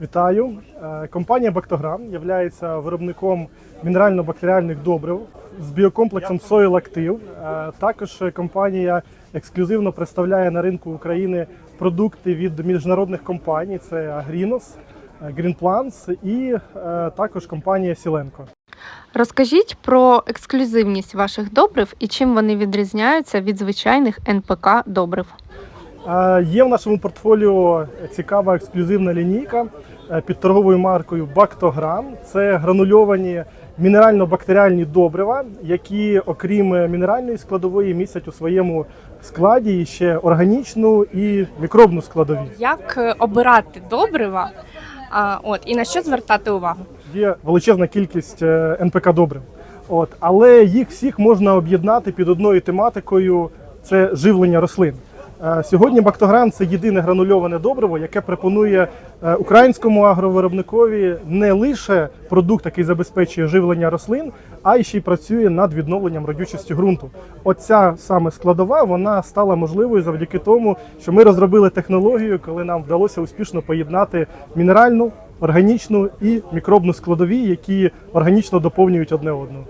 Вітаю. Е, Компанія Бактограм є виробником мінерально-бактеріальних добрив з біокомплексом Active. Е, Також компанія ексклюзивно представляє на ринку України продукти від міжнародних компаній: це Agrinos, е, Green Plants і е, також компанія Сіленко. Розкажіть про ексклюзивність ваших добрив і чим вони відрізняються від звичайних НПК добрив. Є в нашому портфоліо цікава ексклюзивна лінійка е, під торговою маркою Бактограм. Це гранульовані мінерально-бактеріальні добрива, які, окрім мінеральної складової, містять у своєму складі ще органічну і мікробну складові. Як е, обирати добрива? От і на що звертати увагу? Є величезна кількість е, НПК добрив. От, але їх всіх можна об'єднати під одною тематикою це живлення рослин. Е, Сьогодні Бактогран це єдине гранульоване добриво, яке пропонує е, українському агровиробникові не лише продукт, який забезпечує живлення рослин, а й ще й працює над відновленням родючості ґрунту. Оця саме складова вона стала можливою завдяки тому, що ми розробили технологію, коли нам вдалося успішно поєднати мінеральну, органічну і мікробну складові, які органічно доповнюють одне одного.